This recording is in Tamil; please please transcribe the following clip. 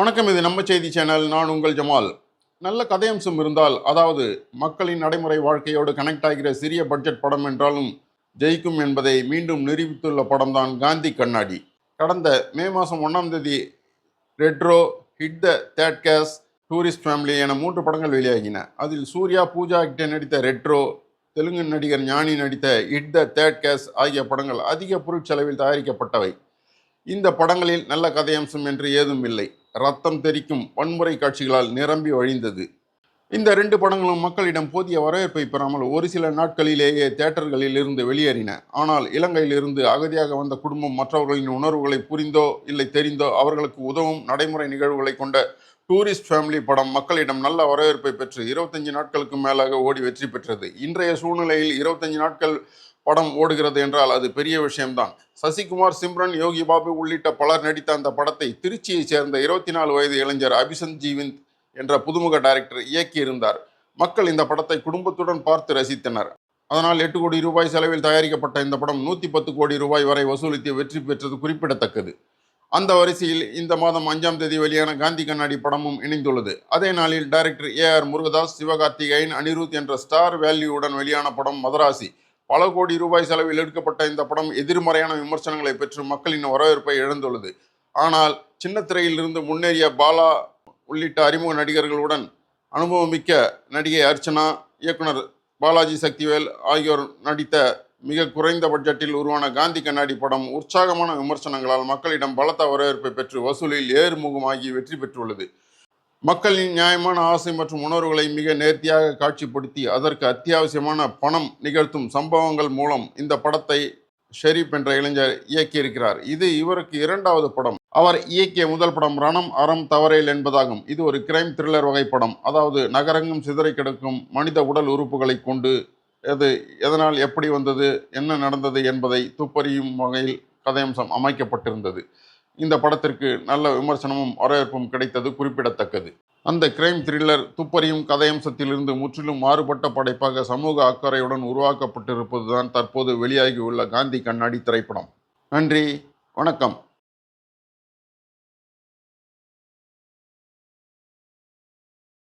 வணக்கம் இது நம்ம செய்தி சேனல். நான் உங்கள் ஜமால். நல்ல கதையம்சம் இருந்தால் அதாவது மக்களின் நடைமுறை வாழ்க்கையோடு கனெக்ட் ஆகிற சிறிய பட்ஜெட் படம் என்றாலும் ஜெயிக்கும் என்பதை மீண்டும் நிரூபித்துள்ள படம்தான் காந்தி கண்ணாடி. கடந்த மே மாதம் ஒன்றாம் தேதி ரெட்ரோ ஹிட் த தேட் கேஸ் டூரிஸ்ட் ஃபேமிலி என மூன்று படங்கள் வெளியாகின. அதில் சூர்யா பூஜா கிட்டே நடித்த ரெட்ரோ தெலுங்கு நடிகர் ஞானி நடித்த ஹிட் த தேட் கேஸ் ஆகிய படங்கள் அதிக பொருட்செலவில் தயாரிக்கப்பட்டவை. இந்த படங்களில் நல்ல கதையம்சம் என்று ஏதும் இல்லை. ரத்தம் தெறிக்கும் வன்முறை காட்சிகளால் நிரம்பி வழிந்தது. இந்த ரெண்டு படங்களும் மக்களிடம் போதிய வரவேற்பை பெறாமல் ஒரு சில நாட்களிலேயே தியேட்டர்களில் இருந்து வெளியேறின. ஆனால் இலங்கையில் இருந்து அகதியாக வந்த குடும்பம் மற்றவர்களின் உணர்வுகளை புரிந்தோ இல்லை தெரிந்தோ அவர்களுக்கு உதவும் நடைமுறை நிகழ்வுகளை கொண்ட டூரிஸ்ட் ஃபேமிலி படம் மக்களிடம் நல்ல வரவேற்பை பெற்று இருபத்தஞ்சு நாட்களுக்கு மேலாக ஓடி வெற்றி பெற்றது. இன்றைய சூழ்நிலையில் இருபத்தஞ்சு நாட்கள் படம் ஓடுகிறது என்றால் அது பெரிய விஷயம்தான். சசிகுமார் சிம்ரன் யோகி பாபு உள்ளிட்ட பலர் நடித்த அந்த படத்தை திருச்சியைச் சேர்ந்த இருபத்தி நாலு வயது இளைஞர் அபிசந்த் ஜீவிந்த் என்ற புதுமுக டைரக்டர் இயக்கியிருந்தார். மக்கள் இந்த படத்தை குடும்பத்துடன் பார்த்து ரசித்தனர். அதனால் எட்டு கோடி ரூபாய் செலவில் தயாரிக்கப்பட்ட இந்த படம் நூற்றி பத்து கோடி ரூபாய் வரை வசூலித்து வெற்றி பெற்றது குறிப்பிடத்தக்கது. அந்த வரிசையில் இந்த மாதம் அஞ்சாம் தேதி வெளியான காந்தி கண்ணாடி படமும் இணைந்துள்ளது. அதே நாளில் director A R Murugadoss Sivakarthikeyan Anirudh என்ற ஸ்டார் வேல்யூவுடன் வெளியான படம் மதராசி. பல கோடி ரூபாய் செலவில் எடுக்கப்பட்ட இந்த படம் எதிர்மறையான விமர்சனங்களை பெற்று மக்களின் வரவேற்பை இழந்துள்ளது. ஆனால் சின்ன திரையிலிருந்து முன்னேறிய பாலா உள்ளிட்ட அறிமுக நடிகர்களுடன் அனுபவமிக்க நடிகை அர்ச்சனா இயக்குனர் பாலாஜி சக்திவேல் ஆகியோர் நடித்த மிக குறைந்த பட்ஜெட்டில் உருவான காந்தி கண்ணாடி படம் உற்சாகமான விமர்சனங்களால் மக்களிடம் பலத்த வரவேற்பை பெற்று வசூலில் ஏறுமுகமாகி வெற்றி பெற்றுள்ளது. மக்களின் நியாயமான ஆசை மற்றும் உணர்வுகளை மிக நேர்த்தியாக காட்சிப்படுத்தி அதற்கு அத்தியாவசியமான பணம் நிகழ்த்தும் சம்பவங்கள் மூலம் இந்த படத்தை ஷெரீப் என்ற இளைஞர் இயக்கியிருக்கிறார். இது இவருக்கு இரண்டாவது படம். அவர் இயக்கிய முதல் படம் ரணம் அறம் தவறேல் என்பதாகும். இது ஒரு கிரைம் த்ரில்லர் வகை படம். அதாவது நகரங்கும் சிதறி கிடக்கும் மனித உடல் உறுப்புகளை கொண்டு எது எதனால் எப்படி வந்தது என்ன நடந்தது என்பதை துப்பறியும் வகையில் கதையம்சம் அமைக்கப்பட்டிருந்தது. இந்த படத்திற்கு நல்ல விமர்சனமும் வரவேற்பும் கிடைத்தது குறிப்பிடத்தக்கது. அந்த கிரைம் த்ரில்லர் துப்பறியும் கதையம்சத்திலிருந்து முற்றிலும் மாறுபட்ட படைப்பாக சமூக அக்கறையுடன் உருவாக்கப்பட்டிருப்பதுதான் தற்போது வெளியாகியுள்ள காந்தி கண்ணாடி திரைப்படம். நன்றி. வணக்கம்.